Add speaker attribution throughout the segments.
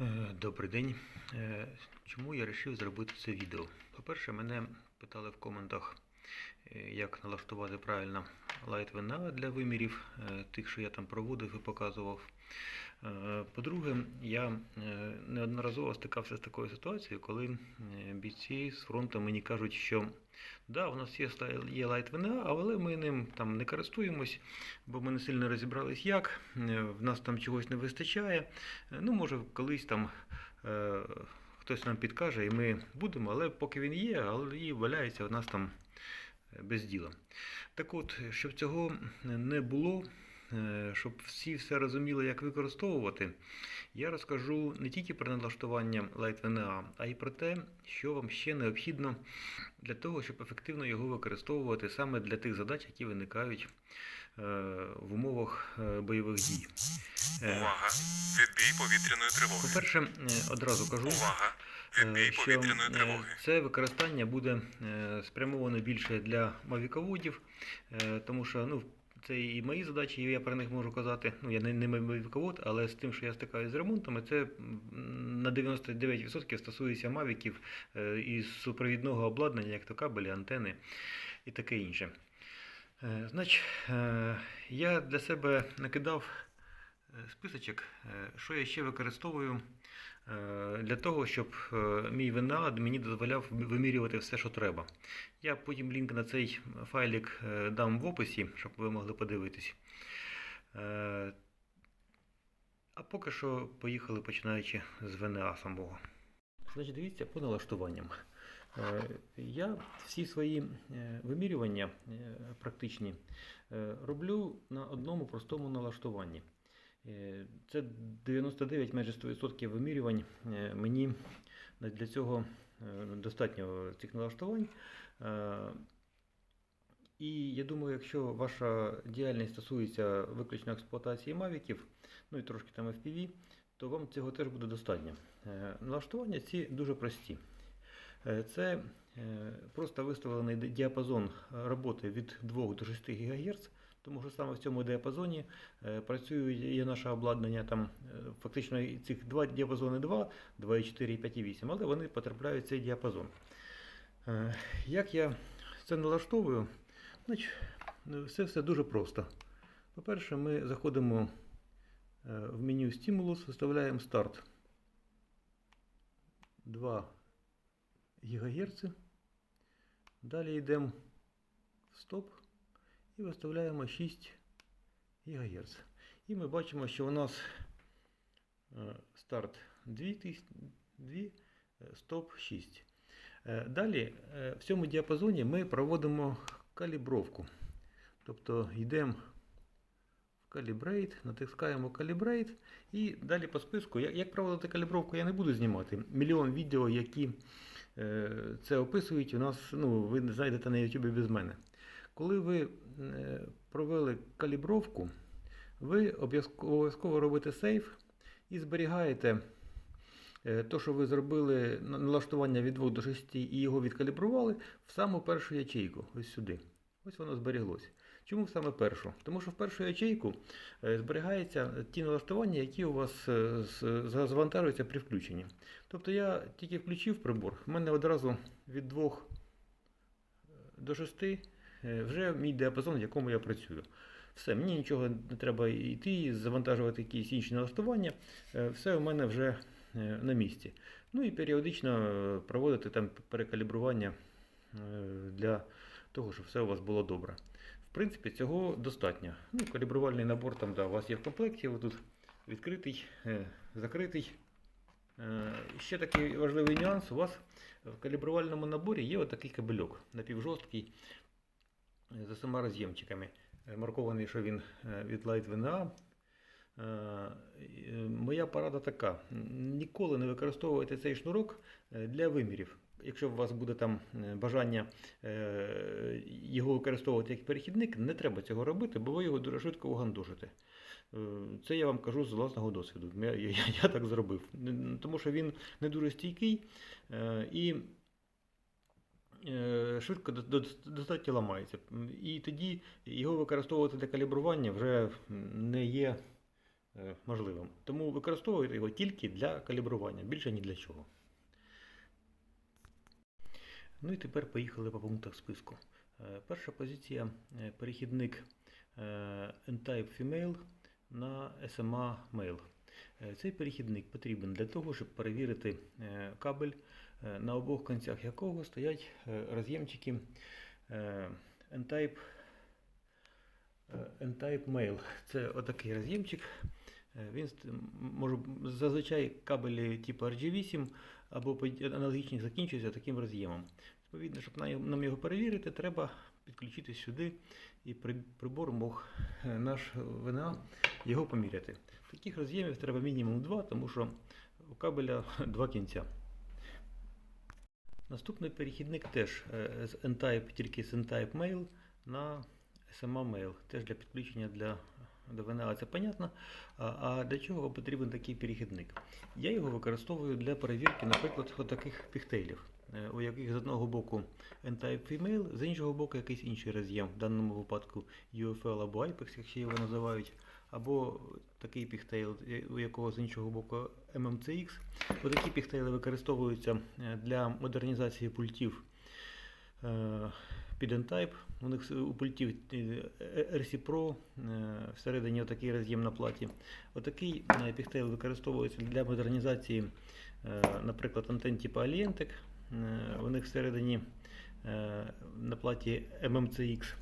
Speaker 1: Е, Добрий день. Е, Чому я вирішив зробити це відео? По-перше, мене питали в коментах, е, як налаштувати правильно VNA для вимірів, е, тих, що я там проводив і показував. Е, По-друге, я е, неодноразово стикався з такою ситуацією, коли бійці з фронту мені кажуть, що да, у нас є, є VNA, але ми ним там не користуємось, бо ми не сильно розібрались як, в нас там чогось не вистачає. Ну, може, колись там хтось нам підкаже, і ми будемо, але поки він є, але і валяється у нас там без діла. Так от, щоб цього не було, е, щоб всі все розуміли, як використовувати, я розкажу не тільки про налаштування Light VNA, а й про те, що вам ще необхідно для того, щоб ефективно його використовувати саме для тих задач, які виникають е, в умовах е, бойових дій.
Speaker 2: Увага! Відбій повітряної тривоги.
Speaker 1: По-перше, одразу кажу,
Speaker 2: Увага!
Speaker 1: Е, що е, це використання буде е, спрямовано більше для мавіководів, тому що ну, це і мої задачі, і я про них можу казати. Ну, я не, не мавіковод, але з тим, що я стикаюся з ремонтами, це на 99% стосується мавіків е, і супровідного обладнання, як то кабелі, антени і таке інше. Значить, я для себе накидав списочок, що я ще використовую для того, щоб е, мій ВНА мені дозволяв вимірювати все, що треба. Я потім лінк на цей файлик е, дам в описі, щоб ви могли подивитись. Е, А поки що поїхали починаючи з ВНА самого. Значить, дивіться по налаштуванням. Е, Я всі свої е, вимірювання е, практичні е, роблю на одному простому налаштуванні. Е, Це 99 майже 100% вимірювань. Е, Мені для цього е, достатньо цих налаштувань. Е, І я думаю, якщо ваша діяльність стосується виключно експлуатації мавіків, ну і трошки там FPV, то вам цього теж буде достатньо. Е, Налаштування ці дуже прості. Е, Це е, просто виставлений діапазон е, роботи від 2 до 6 ГГц, тому що саме в цьому діапазоні е, працює є наше обладнання. Там е, фактично цих два діапазони 2, 2,4 і 5,8, але вони потрапляють в цей діапазон. Е, Як я це налаштовую? Значить, все, все дуже просто. По-перше, ми заходимо в меню стимулус, виставляємо старт 2 ГГц. Далі йдемо в стоп і виставляємо 6 ГГц. І ми бачимо, що у нас е, старт 2000, 2, е, стоп 6. Е, Далі в цьому діапазоні ми проводимо калібровку. Тобто йдемо в Calibrate, натискаємо Calibrate і далі по списку. Як, як проводити калібровку, я не буду знімати. Мільйон відео, які е, це описують, у нас ну, ви знайдете на YouTube без мене. Коли ви е, провели калібровку, ви обов'язково робите сейф і зберігаєте е, то, що ви зробили налаштування від 2 до 6 і його відкалібрували в саму першу ячейку, ось сюди. Ось воно зберіглося. Чому саме першу? Тому що в першу ячейку е, зберігаються ті налаштування, які у вас е, завантажуються при включенні. Тобто я тільки включив прибор, в мене одразу від 2 до 6 е, вже мій діапазон, в якому я працюю. Все, мені нічого не треба йти, завантажувати якісь інші налаштування. Е, Все у мене вже е, на місці. Ну і періодично е, проводити там перекалібрування е, для того, щоб все у вас було добре. В принципі, цього достатньо. Ну, калібрувальний набор там да, у вас є в комплекті, тут відкритий, е, закритий. Е, Ще такий важливий нюанс. У вас в калібрувальному наборі є отакий кабельок напівжорсткий е, з усіма роз'ємчиками. Маркований, що він е, від Light VNA. Е, е, Моя порада така: ніколи не використовуйте цей шнурок для вимірів. Якщо у вас буде там бажання його використовувати як перехідник, не треба цього робити, бо ви його дуже швидко угандошите. Е, Це я вам кажу з власного досвіду. Я, я, я так зробив. Тому що він не дуже стійкий і швидко до- до- достатньо ламається. І тоді його використовувати для калібрування вже не є е, можливим. Тому використовуйте його тільки для калібрування, більше ні для чого. Ну і тепер поїхали по пунктах списку. Е, Перша позиція е, перехідник е, N-Type Female на SMA Male. Е, Цей перехідник потрібен для того, щоб перевірити е, кабель, е, на обох кінцях якого стоять е, роз'ємчики е, N-Type е, N-Type Mail. Це отакий роз'ємчик. Е, Він може зазвичай кабелі типу RG8 або аналогічні закінчуються таким роз'ємом. Відповідно, щоб нам його перевірити, треба підключити сюди і при- прибор мог е, наш ВНА його поміряти. Таких роз'ємів треба мінімум два, тому що у кабеля два кінця. Наступний перехідник теж е, з N-Type, тільки з N-Type Mail на SMA Mail. Теж для підключення для, до це понятно. А, а для чого вам потрібен такий перехідник? Я його використовую для перевірки, наприклад, от таких піхтейлів, е, у яких з одного боку N-Type Female, з іншого боку якийсь інший роз'єм, в даному випадку UFL або IPEX, якщо його називають, або такий піхтейл, е, у якого з іншого боку MMCX. Отакі піхтейли використовуються е, для модернізації пультів е, під N-Type. У них у пультів е, RC Pro всередині отакий роз'єм на платі. Отакий піхтейл використовується для модернізації, наприклад, антенн типу Alientek. Е, У них всередині на платі MMCX.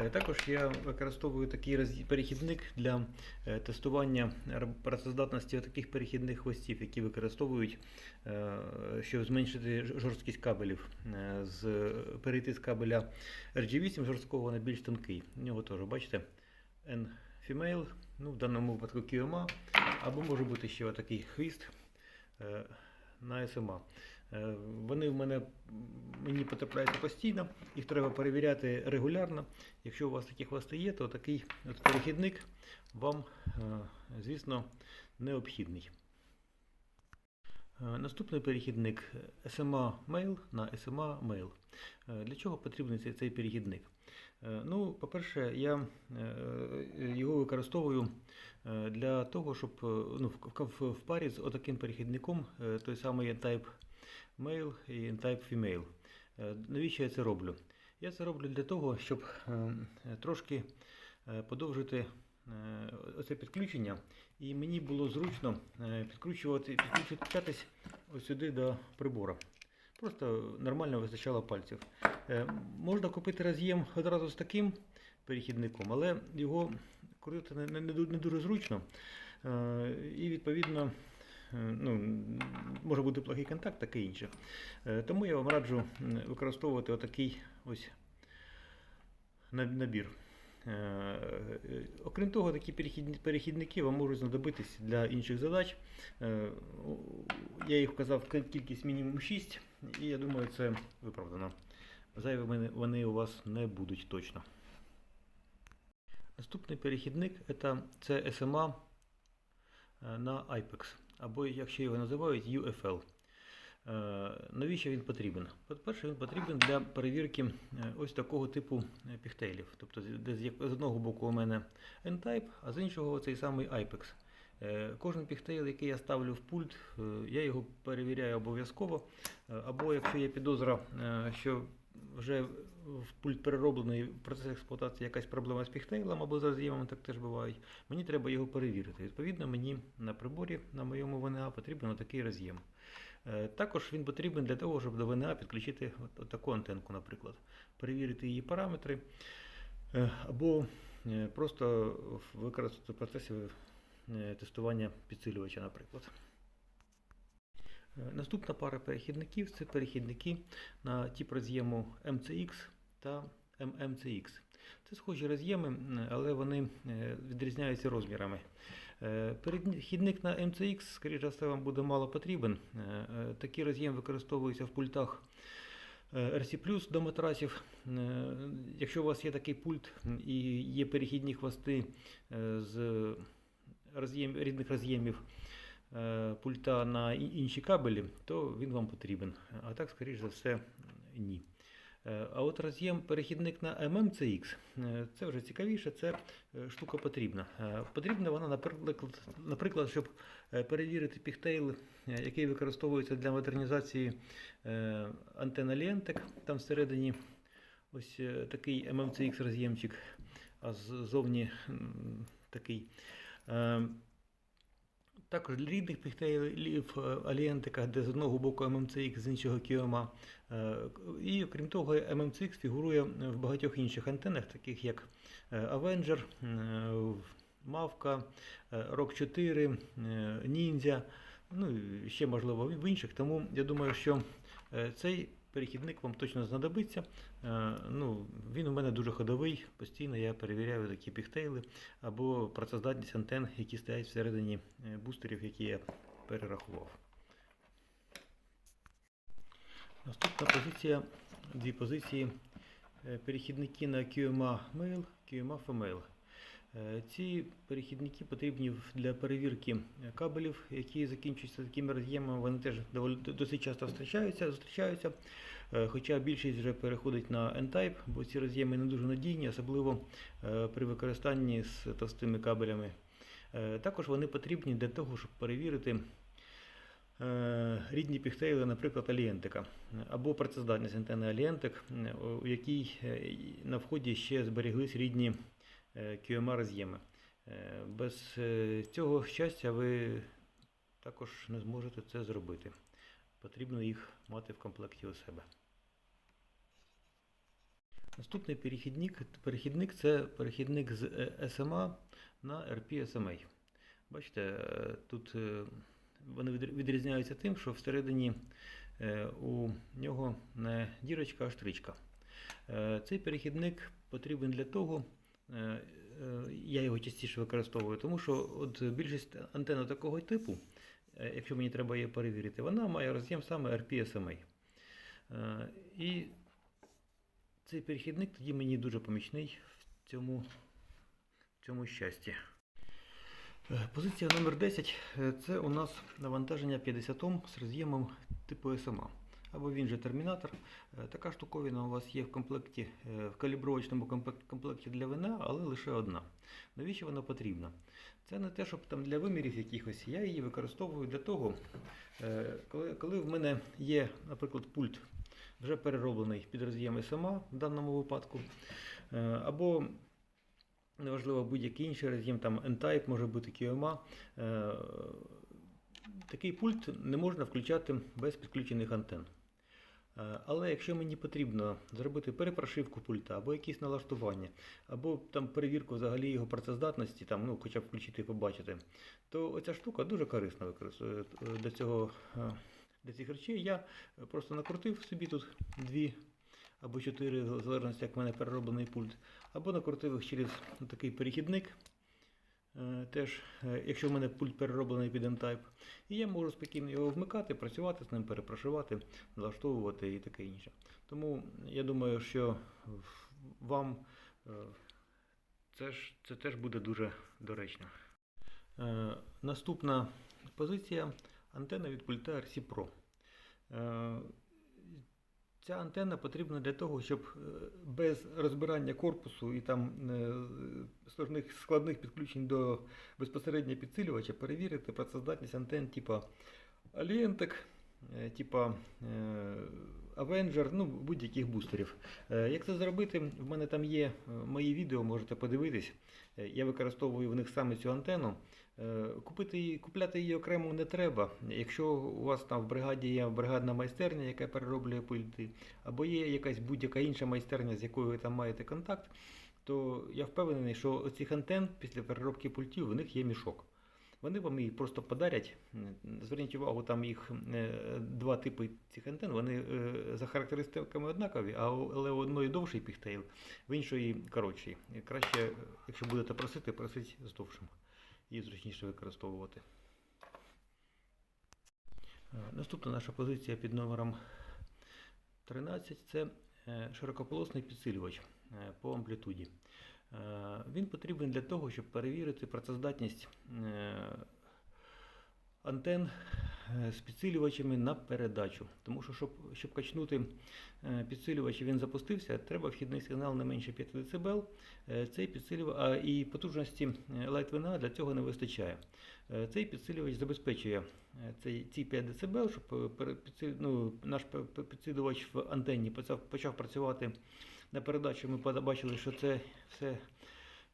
Speaker 1: Е, Також я використовую такий перехідник для е, тестування працездатності таких перехідних хвостів, які використовують, е, щоб зменшити жорсткість кабелів, з, перейти з кабеля RG8 жорсткого на більш тонкий. У нього теж, бачите, N Female, ну, в даному випадку QMA, або може бути ще отакий хвіст на SMA. Е, Вони в мене мені потрапляються постійно, їх треба перевіряти регулярно. Якщо у вас такі хвости є, то такий от перехідник вам, е, звісно, необхідний. Е, Наступний перехідник SMA Mail на SMA Mail. Для чого потрібен цей, перехідник? Ну, по-перше, я його використовую для того, щоб ну, в, парі з отаким перехідником, той самий N-Type Male і N-Type Female. Е, Навіщо я це роблю? Я це роблю для того, щоб е, трошки е, подовжити оце підключення, і мені було зручно підключувати, підключатись ось сюди до прибора. Просто нормально вистачало пальців. Можна купити роз'єм одразу з таким перехідником, але його крутити не, не, не ду- не дуже зручно. І відповідно ну, може бути плохий контакт, таке інше. Е, Тому я вам раджу використовувати отакий ось набір. Е, е, Окрім того, такі перехідники вам можуть знадобитись для інших задач. Е, Я їх вказав кількість мінімум 6, і я думаю, це виправдано. Зайвими вони у вас не будуть точно. Наступний перехідник це SMA е, на IPEX, або якщо його називають UFL. Е, Навіщо він потрібен? По-перше, він потрібен для перевірки е, ось такого типу е, піхтейлів. Тобто, з- як- одного боку у мене N-Type, а з іншого цей самий IPEX. Кожен піхтейл, який я ставлю в пульт, я його перевіряю обов'язково. Або якщо є підозра, що вже в пульт перероблений в процесі експлуатації якась проблема з піхтейлом або з роз'ємом, так теж бувають, мені треба його перевірити. Відповідно, мені на приборі на моєму ВНА потрібен такий роз'єм. Е, Також він потрібен для того, щоб до ВНА підключити таку антенку, наприклад, перевірити її параметри, е, або е, просто використати в процесі тестування підсилювача, наприклад. Наступна пара перехідників це перехідники на тип роз'єму MCX та MMCX. Це схожі роз'єми, але вони е, відрізняються розмірами. Е, Перехідник на MCX, скоріше за все, вам буде мало потрібен. Е, Такий роз'єм використовується в пультах RC до матрасів. Якщо у вас є такий пульт і є перехідні хвости з роз'єм, рідних роз'ємів пульта на інші кабелі, то він вам потрібен. А так, скоріш за все, ні. Е, А от роз'єм перехідник на MMCX, е, це вже цікавіше, це е, штука потрібна. Потрібна вона, наприклад, наприклад щоб перевірити піхтейл, який використовується для модернізації антенна Lientec. Там всередині ось такий MMCX роз'ємчик, а ззовні такий. Також рідних піхтейлів е, Алієнтика, де з одного боку MMCX, з іншого QMA. Е, І окрім того, MMCX фігурує в багатьох інших антенах, таких як е, Avenger, е, Mavka, е, Rock 4, е, Ninja, ну і ще можливо в інших. Тому я думаю, що цей перехідник вам точно знадобиться. Е, Ну, він у мене дуже ходовий, постійно я перевіряю такі піхтейли або працездатність антен, які стоять всередині е, бустерів, які я перерахував. Наступна позиція, дві позиції. Е, Перехідники на QMA Mail, QMA Female. Е, Ці перехідники потрібні для перевірки е, кабелів, які закінчуються такими роз'ємами. Вони теж доволі досить часто зустрічаються, зустрічаються. Е, Хоча більшість вже переходить на N-Type, бо ці роз'єми не дуже надійні, особливо при використанні з товстими кабелями. Також вони потрібні для того, щоб перевірити рідні піхтейли, наприклад, Алієнтика, або працездатність антени Алієнтик, у якій на вході ще зберіглись рідні QMA роз'єми. Е, Без е, цього щастя ви також не зможете це зробити. Потрібно їх мати в комплекті у себе. Наступний перехідник, перехідник це перехідник з е, SMA на RP SMA. Бачите, е, тут е, вони відрізняються тим, що всередині е, у нього не дірочка, а штричка. Е, Цей перехідник потрібен для того, е, е, я його частіше використовую, тому що от більшість антенн такого типу, е, якщо мені треба її перевірити, вона має роз'єм саме RP-SMA. Е, І цей перехідник тоді мені дуже помічний в цьому, в цьому щасті. Е, Позиція номер 10 е, це у нас навантаження 50 Ом з роз'ємом типу SMA. Або він же термінатор. Е, Така штуковина у вас є в комплекті, е, в калібровочному комплекті для вина, але лише одна. Навіщо вона потрібна? Це не те, щоб там для вимірів якихось. Я її використовую для того, е, коли, в мене є, наприклад, пульт вже перероблений під роз'єм SMA в даному випадку, або неважливо будь-який інший роз'єм, там N-Type, може бути QMA. Такий пульт не можна включати без підключених антенн. Е, Але якщо мені потрібно зробити перепрошивку пульта або якісь налаштування, або там перевірку взагалі його працездатності, там, ну, хоча б включити і побачити, то оця штука дуже корисна використовує е, до цього. е, Для цих речей я е, просто накрутив собі тут дві або чотири, в залежності, як в мене перероблений пульт, або накрутив їх через такий перехідник. Е, Теж, е, якщо в мене пульт перероблений під N-Type, і я можу спокійно його вмикати, працювати з ним, перепрошивати, налаштовувати і таке інше. Тому я думаю, що вам е, це, ж, це теж буде дуже доречно. Наступна позиція антенна від пульта RC Pro. Ця антенна потрібна для того, щоб е, без розбирання корпусу і там е, складних підключень до безпосередньо підсилювача перевірити працездатність антенн типа Alientec, типа е, Avenger, ну будь-яких бустерів. Як це зробити? В мене там є мої відео, можете подивитись. Я використовую в них саме цю антенну. Е, Купити її, купляти її окремо не треба. Якщо у вас там в бригаді є бригадна майстерня, яка перероблює пульти, або є якась будь-яка інша майстерня, з якою ви там маєте контакт, то я впевнений, що оцих антенн після переробки пультів у них є мішок. Вони вам їх просто подарять. Зверніть увагу, там їх е, два типи цих антенн. Вони е, за характеристиками однакові, але у одної довший піхтейл, в іншої коротший. Краще, якщо будете просити, просить з довшим. Її зручніше використовувати. Е, Наступна наша позиція під номером 13 це е, широкополосний підсилювач е, по амплітуді. Він потрібен для того, щоб перевірити працездатність антенн е, з підсилювачами на передачу. Тому що, щоб, щоб качнути е, підсилювач, він запустився, треба вхідний сигнал не менше 5 дБ. Е, Цей підсилювач, а і потужності Lightwing для цього не вистачає. Цей підсилювач забезпечує цей, ці 5 дБ, щоб ну, наш підсилювач в антенні почав, почав працювати на передачу. Ми побачили, що це все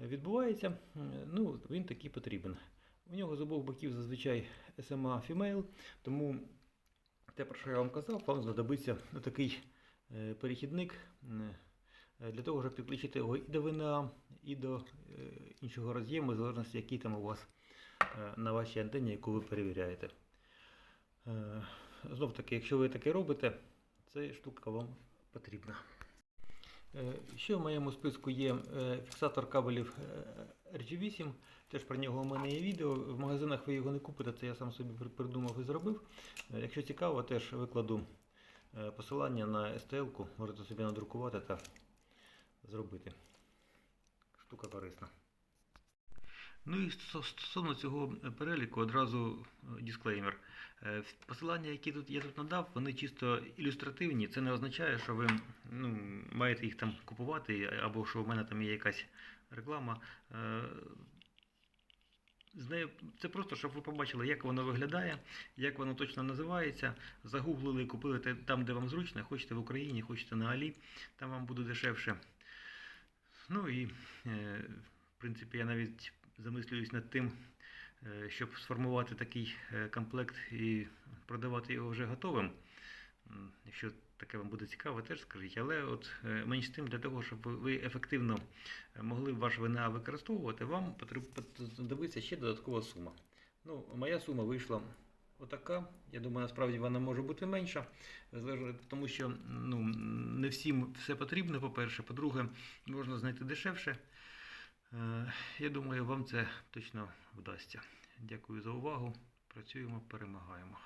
Speaker 1: відбувається. Ну, він такий потрібен. У нього з обох боків зазвичай SMA Female, тому те, про що я вам казав, вам знадобиться такий е, перехідник е, для того, щоб підключити його і до ВНА, і до е, іншого роз'єму, в залежності, який там у вас на вашій антенні, яку ви перевіряєте. Знов таки, якщо ви таке робите, ця штука вам потрібна. Е, Ще в моєму списку є е, фіксатор кабелів е, RG8. Теж про нього у мене є відео. В магазинах ви його не купите, це я сам собі придумав і зробив. Якщо цікаво, теж викладу посилання на STL-ку, можете собі надрукувати та зробити. Штука корисна. Ну і стосовно цього переліку одразу е, дисклеймер. Е, Посилання, які тут я тут надав, вони чисто ілюстративні. Це не означає, що ви ну, маєте їх там купувати, або що в мене там є якась реклама. Е, З нею це просто, щоб ви побачили, як воно виглядає, як воно точно називається. Загуглили, купили там, де вам зручно, хочете в Україні, хочете на Алі, там вам буде дешевше. Ну і, в принципі, я навіть замислююсь над тим, е, щоб сформувати такий е, комплект і продавати його вже готовим. Якщо таке вам буде цікаво, теж скажіть. Але от е, менш з тим, для того, щоб ви- ефективно могли ваш ВНА використовувати, вам потрібно ще додаткова сума. Ну, моя сума вийшла отака. Я думаю, насправді вона може бути менша, тому що ну, не всім все потрібно, по-перше. По-друге, можна знайти дешевше. Е, Я думаю, вам це точно вдасться. Дякую за увагу. Працюємо, перемагаємо.